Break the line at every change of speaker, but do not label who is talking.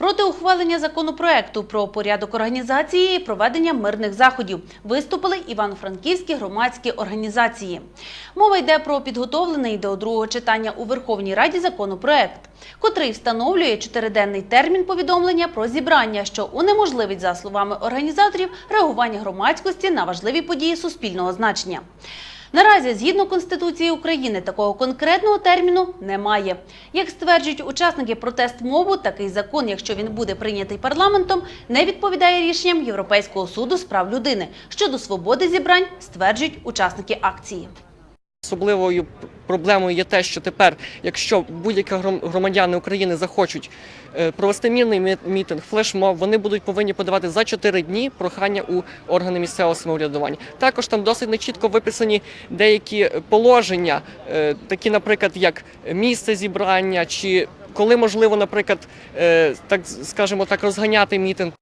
Проти ухвалення законопроекту про порядок організації і проведення мирних заходів виступили івано-франківські громадські організації. Мова йде про підготовлений до другого читання у Верховній Раді законопроект, котрий встановлює чотириденний термін повідомлення про зібрання, що унеможливить, за словами організаторів, реагування громадськості на важливі події суспільного значення. Наразі, згідно Конституції України, такого конкретного терміну немає. Як стверджують учасники протест-мову, такий закон, якщо він буде прийнятий парламентом, не відповідає рішенням Європейського суду з прав людини щодо свободи зібрань, стверджують учасники акції.
Особливою проблемою є те, що тепер, якщо будь-які гром- громадяни України захочуть е, провести мірний мі- мітинг, флешмоб, вони будуть повинні подавати за 4 дні прохання у органи місцевого самоврядування. Також там досить нечітко виписані деякі положення, е, такі, наприклад, як місце зібрання, чи коли можливо, наприклад, е, так скажімо так, розганяти мітинг.